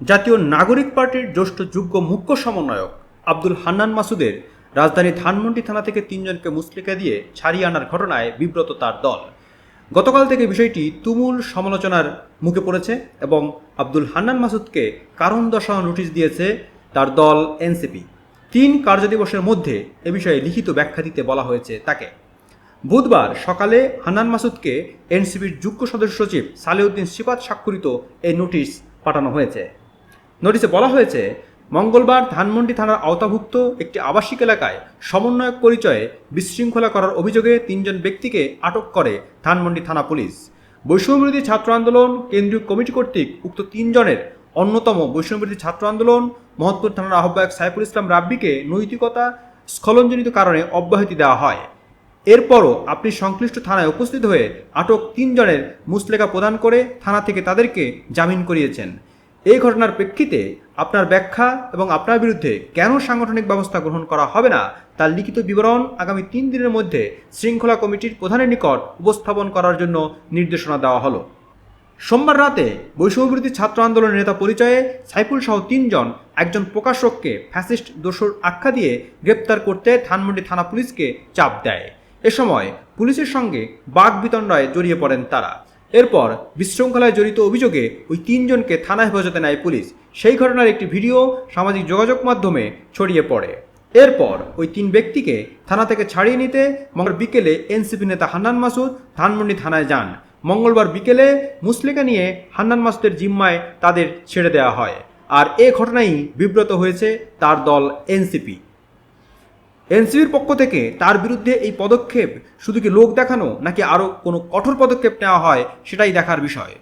জাতীয় নাগরিক পার্টির জ্যেষ্ঠ যোগ্য মুখ্য সমন্বয়ক আব্দুল হান্নান মাসুদের রাজধানী ধানমন্ডি থানা থেকে তিনজনকে মুসলিকা দিয়ে ছাড়িয়ে আনার ঘটনায় বিব্রত তার দল। গতকাল থেকে বিষয়টি তুমুল সমালোচনার মুখে পড়েছে এবং আব্দুল হান্নান মাসুদকে কারণ দর্শানো নোটিশ দিয়েছে তার দল এনসিপি। তিন কার্যদিবসের মধ্যে এ বিষয়ে লিখিত ব্যাখ্যা দিতে বলা হয়েছে তাকে। বুধবার সকালে হান্নান মাসুদকে এনসিপির যুগ্ম সদস্য সচিব সালেউদ্দিন সিপাত স্বাক্ষরিত এই নোটিশ পাঠানো হয়েছে। নোটিশে বলা হয়েছে, মঙ্গলবার ধানমন্ডি থানার আওতাভুক্ত একটি আবাসিক এলাকায় সমন্বয়ক পরিচয়ে বিশৃঙ্খলা করার অভিযোগে তিনজন ব্যক্তিকে আটক করে ধানমন্ডি থানা পুলিশ। বৈষম্যবিরোধী ছাত্র আন্দোলন, কেন্দ্রীয় কমিটি কর্তৃক উক্ত তিনজনের অন্যতম বৈষম্যবিরোধী ছাত্র আন্দোলন মহৎপুর থানার আহ্বায়ক সাইফুল ইসলাম রাব্বিকে নৈতিকতা, স্খলনজনিত কারণে অব্যাহতি দেওয়া হয়। এরপরও আপনি সংশ্লিষ্ট থানায় উপস্থিত হয়ে আটক তিনজনের মুসলেখা প্রদান করে থানা থেকে তাদেরকে জামিন করিয়েছেন। এই ঘটনার প্রেক্ষিতে আপনার ব্যাখ্যা এবং আপনার বিরুদ্ধে কেন সাংগঠনিক ব্যবস্থা গ্রহণ করা হবে না, তার লিখিত বিবরণ আগামী তিন দিনের মধ্যে শৃঙ্খলা কমিটির প্রধানের নিকট উপস্থাপন করার জন্য নির্দেশনা দেওয়া হলো। সোমবার রাতে বৈষম্যবিরোধী ছাত্র আন্দোলনের নেতা পরিচয়ে সাইফুল সহ তিনজন একজন প্রকাশককে ফ্যাসিস্ট দোসর আখ্যা দিয়ে গ্রেপ্তার করতে ধানমন্ডি থানা পুলিশকে চাপ দেয়। এ সময় পুলিশের সঙ্গে বাঘ বিতণ্ডায় জড়িয়ে পড়েন তারা। এরপর বিশৃঙ্খলায় জড়িত অভিযোগে ওই তিনজনকে থানা হেফাজতে নেয় পুলিশ। সেই ঘটনার একটি ভিডিও সামাজিক যোগাযোগ মাধ্যমে ছড়িয়ে পড়ে। এরপর ওই তিন ব্যক্তিকে থানা থেকে ছাড়িয়ে নিতে মঙ্গল বিকেলে এনসিপি নেতা হান্নান মাসুদ ধানমন্ডি থানায় যান। মঙ্গলবার বিকেলে মুসলিকা নিয়ে হান্নান মাসুদের জিম্মায় তাদের ছেড়ে দেওয়া হয়। আর এ ঘটনাই বিব্রত হয়েছে তার দল এনসিপি। এনসিপির পক্ষ থেকে তার বিরুদ্ধে এই পদক্ষেপ শুধু কি লোক দেখানো নাকি আরও কোনো কঠোর পদক্ষেপ নেওয়া হয় সেটাই দেখার বিষয়।